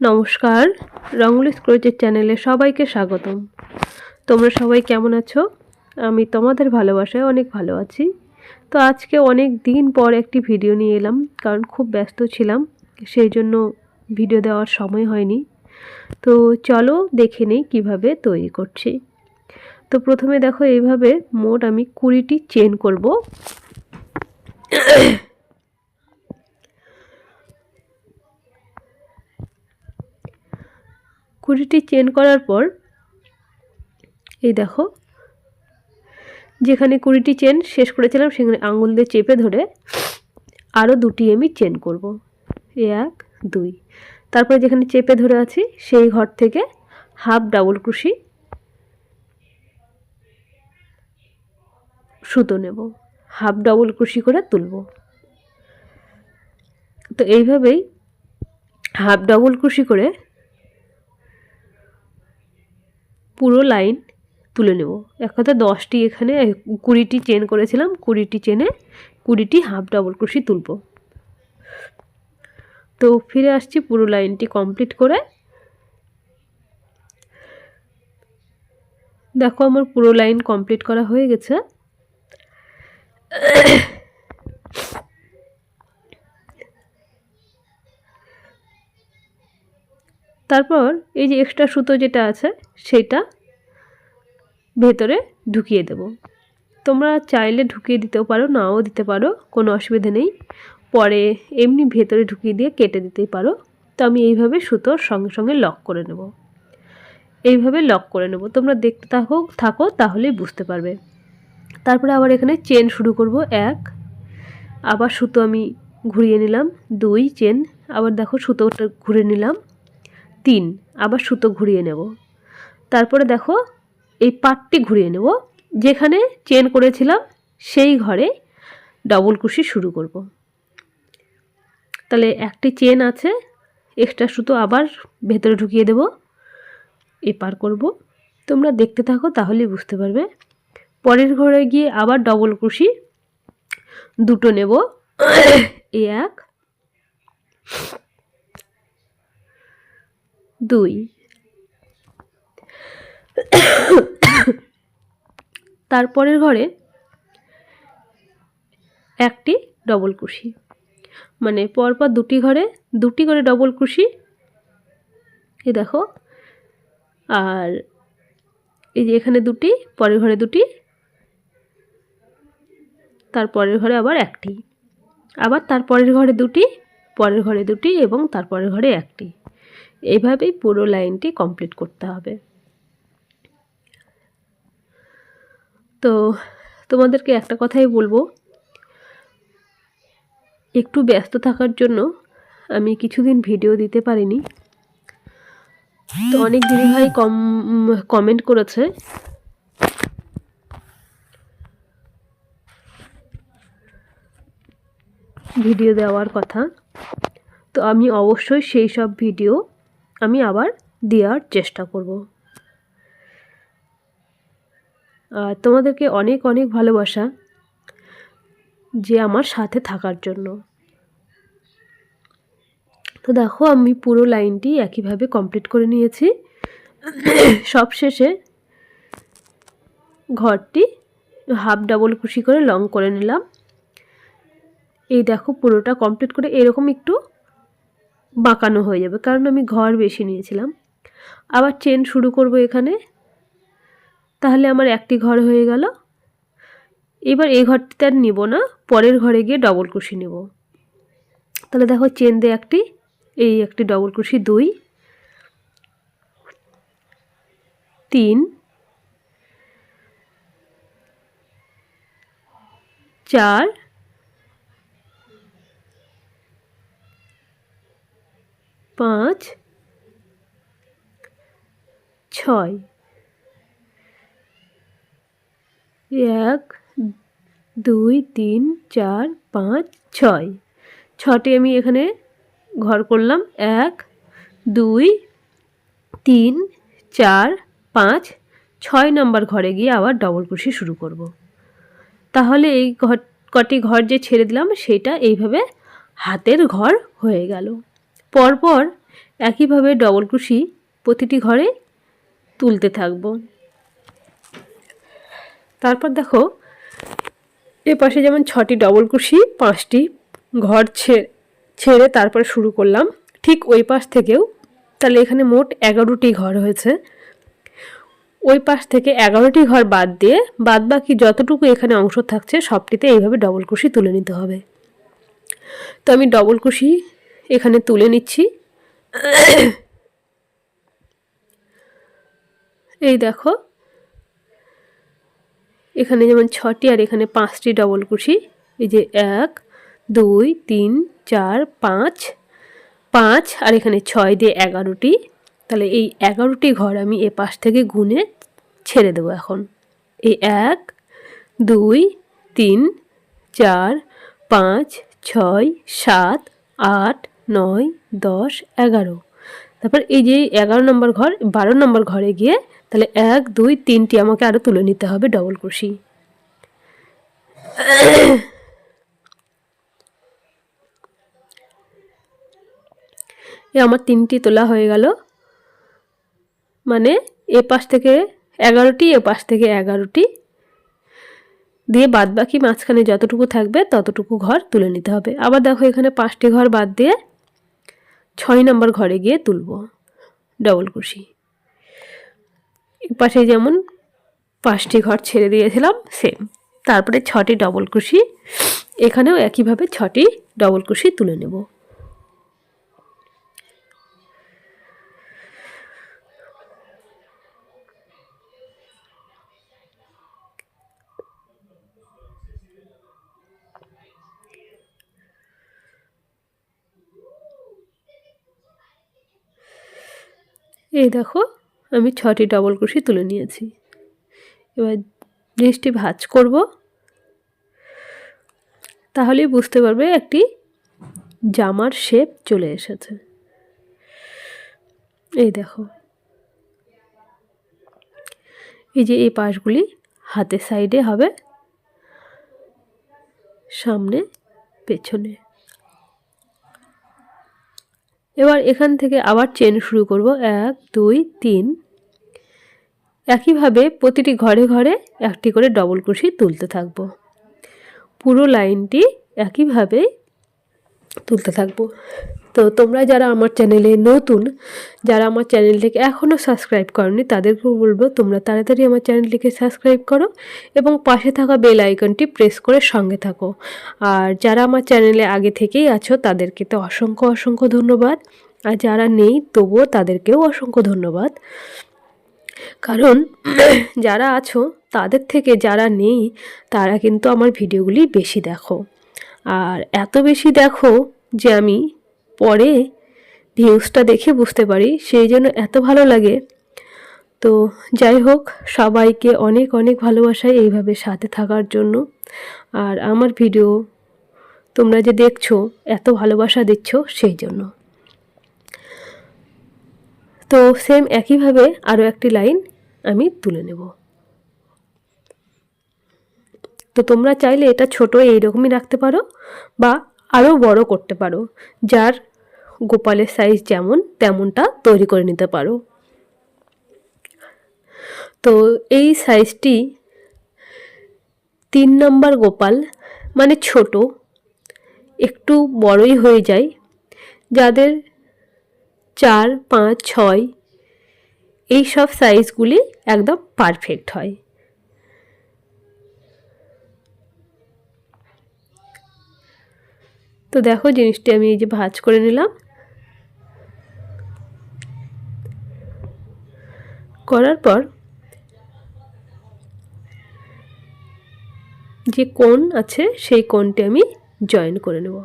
নমস্কার রঙ্গলি স্ক্রোচের চ্যানেলে সবাইকে স্বাগতম। তোমরা সবাই কেমন আছো? আমি তোমাদের ভালোবাসায় অনেক ভালো আছি। তো আজকে অনেক দিন পর একটি ভিডিও নিয়ে এলাম, কারণ খুব ব্যস্ত ছিলাম, সেই জন্য ভিডিও দেওয়ার সময় হয়নি। তো চলো দেখে নেই কীভাবে তৈরি করছি। তো প্রথমে দেখো, এইভাবে মোট আমি কুড়িটি চেন করব। কুড়িটি চেন করার পর, এই দেখো, যেখানে কুড়িটি চেন শেষ করেছিলাম সেখানে আঙুল দিয়ে চেপে ধরে আরও দুটি আমি চেন করব। এক, দুই। তারপরে যেখানে চেপে ধরে আছি, সেই ঘর থেকে হাফ ডাবল ক্রুশি সুতো নেব। হাফ ডাবল ক্রুশি করে তুলব। তো এইভাবেই হাফ ডাবল ক্রুশি করে পুরো লাইন তুলে নেব। এক কথা দশটি এখানে কুড়িটি চেন করেছিলাম, কুড়িটি চেনে কুড়িটি হাফ ডবল ক্রুশি তুলব। তো ফিরে আসছি পুরো লাইনটি কমপ্লিট করে। দেখো আমার পুরো লাইন কমপ্লিট করা হয়ে গেছে। তারপর এই যে এক্সট্রা সুতো যেটা আছে, সেটা ভেতরে ঢুকিয়ে দেব। তোমরা চাইলে ঢুকিয়ে দিতেও পারো, নাও দিতে পারো, কোনো অসুবিধা নেই। পরে এমনি ভেতরে ঢুকিয়ে দিয়ে কেটে দিতেই পারো। তো আমি এইভাবে সুতোর সঙ্গে সঙ্গে লক করে নেব। এইভাবে লক করে নেব। তোমরা দেখতে থাকো থাকো, তাহলেই বুঝতে পারবে। তারপরে আবার এখানে চেন শুরু করব, এক। আবার সুতো আমি ঘুরিয়ে নিলাম, দুই চেন আবার দেখো সুতোটা ঘুরে নিলাম। তিন, আবার সুতো ঘুরিয়ে নেব। তারপরে দেখো, এই পাটটি ঘুরিয়ে নেব, যেখানে চেন করেছিলাম, সেই ঘরে ডবল কুশি শুরু করব। তাহলে একটি চেন আছে এক্সট্রা সুতো আবার ভেতরে ঢুকিয়ে দেব। এপার করব। তোমরা দেখতে থাকো, তাহলেই বুঝতে পারবে। পরের ঘরে গিয়ে আবার ডবল কুশি, দুটো নেব। এক। দুই। তারপরের ঘরে একটি ডবল কুশি। মানে পরপর দুটি ঘরে দুটি করে ডবল কুশি। এ দেখো। আর এই যে এখানে দুটি, পরের ঘরে দুটি। তারপরের ঘরে আবার একটি। আবার তারপরের ঘরে দুটি, পরের ঘরে দুটি এবং তারপরের ঘরে একটি। এইভাবেই পুরো লাইনটি কমপ্লিট করতে হবে। তো তোমাদেরকে একটা কথাই বলব। একটু ব্যস্ত থাকার জন্য আমি কিছুদিন ভিডিও দিতে পারিনি। তো অনেক ভাই কম কমেন্ট করেছে। ভিডিও দেওয়ার কথা। তো আমি অবশ্যই সেই সব ভিডিও আমি আবার দেওয়ার চেষ্টা করব। আর তোমাদেরকে অনেক অনেক ভালোবাসা যে আমার সাথে থাকার জন্য। তো দেখো, আমি পুরো লাইনটি একইভাবে কমপ্লিট করে নিয়েছি। সব শেষে ঘরটি হাফ ডাবল কুশি করে লং করে নিলাম। এই দেখো, পুরোটা কমপ্লিট করে এরকম একটু বাঁকানো হয়ে যাবে, কারণ আমি ঘর বেশি নিয়েছিলাম। আবার চেন শুরু করব এখানে। তাহলে আমার একটি ঘর হয়ে গেল। এবার এই ঘরটিতে আর নিব না, পরের ঘরে গিয়ে ডবল কুশি নেব। তাহলে দেখো চেন দিয়ে একটি, এই একটি ডবল কুশি দুই, তিন, চার পাঁচ, ছয়, এক, দুই, তিন, চার, পাঁচ, ছয়। ছটি আমি এখানে ঘর করলাম। এক, দুই, তিন, চার, পাঁচ। ছয় নম্বর ঘরে গিয়ে আবার ডবল কুশি শুরু করব। তাহলে এই ঘর কটি ঘর যে ছেড়ে দিলাম, সেটা এইভাবে হাতের ঘর হয়ে গেল। পরপর একইভাবে ডবল কুশি প্রতিটি ঘরে তুলতে থাকব। তারপর দেখো, এ পাশে যেমন ছটি ডবল কুশি পাঁচটি ঘর ছেড়ে তারপরে শুরু করলাম। ঠিক ওই পাশ থেকেও, তাহলে এখানে মোট এগারোটি ঘর হয়েছে। ওই পাশ থেকে এগারোটি ঘর বাদ দিয়ে বাদ বাকি যতটুকু এখানে অংশ থাকছে, সবটিতে এইভাবে ডবল কুশি তুলে নিতে হবে। তো আমি ডবল কুশি এখানে তুলে নিচ্ছি। এই দেখো। এখানে যেমন ছটি আর এখানে পাঁচটি ডবল কুশি। এই যে এক, দুই, তিন, চার, পাঁচ। পাঁচ আর এখানে ছয় দিয়ে এগারোটি। তাহলে এই এগারোটি ঘর আমি এ পাশ থেকে গুনে ছেড়ে দেবো এখন। এই এক, দুই, তিন, চার, পাঁচ, ছয়, সাত, আট নয়, দশ, এগারো। তারপর এই যে এগারো নম্বর ঘর, বারো নম্বর ঘরে গিয়ে তাহলে এক, দুই, তিনটি আমাকে আরও তুলে নিতে হবে ডবল কুশি এ আমার তিনটি তোলা হয়ে গেল। মানে এ পাশ থেকে এগারোটি, এ পাশ থেকে এগারোটি। দিয়ে বাদ বাকি মাঝখানে যতটুকু থাকবে ততটুকু ঘর তুলে নিতে হবে। আবার দেখো এখানে পাঁচটি ঘর বাদ দিয়ে ছয় নম্বর ঘরে গিয়ে তুলব। ডবল কুশি পাশে যেমন পাঁচটি ঘর ছেড়ে দিয়েছিলাম সেম তারপরে ছটি ডবল কুশি এখানেও একইভাবে ছটি ডবল কুশি তুলে নেব। এই দেখো, আমি ছটি ডবল কুশি তুলে নিয়েছি। এবার জিনিসটি ভাজ করব। তাহলেই বুঝতে পারবে একটি জামার শেপ চলে এসেছে। এই দেখো। এই যে এই পাশগুলি হাতের সাইডে হবে, সামনে পেছনে। এবার এখান থেকে আবার চেন শুরু করব। এক, দুই, তিন। একইভাবে প্রতিটি ঘরে ঘরে একটি করে ডবল কুশি তুলতে থাকব। পুরো লাইনটি একইভাবে তুলতে থাকব। তো তোমরা যারা আমার চ্যানেলে নতুন, যারা আমার চ্যানেলটিকে এখনও সাবস্ক্রাইব করনি, তাদেরকেও বলব তোমরা তাড়াতাড়ি আমার চ্যানেলটিকে সাবস্ক্রাইব করো এবং পাশে থাকা বেল আইকনটি প্রেস করে সঙ্গে থাকো। আর যারা আমার চ্যানেলে আগে থেকেই আছো, তাদেরকে তো অসংখ্য অসংখ্য ধন্যবাদ। আর যারা নেই, তবুও তাদেরকেও অসংখ্য ধন্যবাদ। কারণ যারা আছো, তাদের থেকে যারা নেই, তারা কিন্তু আমার ভিডিওগুলি বেশি দেখো। আর এত বেশি দেখো যে আমি পরে ভিউজটা দেখে বুঝতে পারি সেই জন্য এত ভালো লাগে। তো যাই হোক, সবাইকে অনেক অনেক ভালোবাসায় এইভাবে সাথে থাকার জন্য। আর আমার ভিডিও তোমরা যে দেখছ, এত ভালোবাসা দিচ্ছ সেই জন্য। তো সেম একইভাবে আরও একটি লাইন আমি তুলে নেব। তো তোমরা চাইলে এটা ছোট এইরকমই রাখতে পারো বা আরও বড় করতে পারো। যার গোপালের সাইজ যেমন, তেমনটা তৈরি করে নিতে পারো। তো এই সাইজটি তিন নম্বর গোপাল মানে ছোট, একটু বড়ই হয়ে যায়। যাদের চার, পাঁচ, ছয়, এই সব সাইজগুলি একদম পারফেক্ট হয়। তো দেখো জিনিসটি আমি এই যে ভাজ করে নিলাম। করার পর যে কোণ আছে, সেই কোণটি আমি জয়েন করে নেব।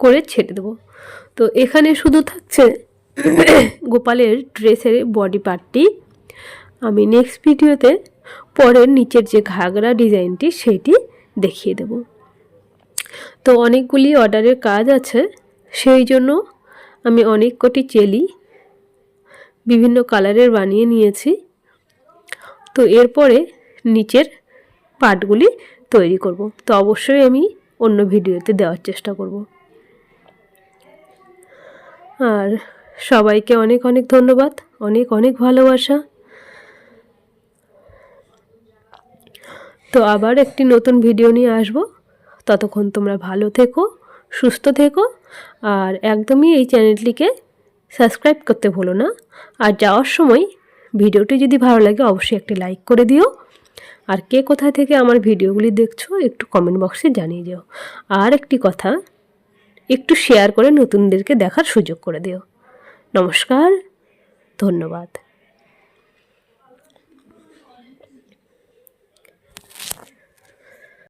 করে ছেড়ে দেবো। তো এখানে শুধু থাকছে গোপালের ড্রেসের বডি পার্টটি আমি নেক্সট ভিডিওতে পরের নিচের যে ঘাগরা ডিজাইনটি সেইটি দেখিয়ে দেব। তো অনেকগুলি অর্ডারের কাজ আছে, সেই জন্য আমি অনেক কটি চেলি বিভিন্ন কালারের বানিয়ে নিয়েছি। তো এরপরে নিচের পার্টগুলি তৈরি করব। তো অবশ্যই আমি অন্য ভিডিওতে দেওয়ার চেষ্টা করব। আর সবাইকে অনেক অনেক ধন্যবাদ, অনেক অনেক ভালোবাসা। তো আবার একটি নতুন ভিডিও নিয়ে আসব। ততক্ষণ তোমরা ভালো থেকো। সুস্থ থেকো আর একদমই এই চ্যানেলটিকে সাবস্ক্রাইব করতে ভুলো না। আর যাওয়ার সময় ভিডিওটি যদি ভালো লাগে অবশ্যই একটি লাইক করে দিও। আর কে কোথায় থেকে আমার ভিডিওগুলি দেখছ একটু কমেন্ট বক্সে জানিয়ে দিও। আর একটি কথা, একটু শেয়ার করে নতুনদেরকে দেখার সুযোগ করে দিও। নমস্কার, ধন্যবাদ।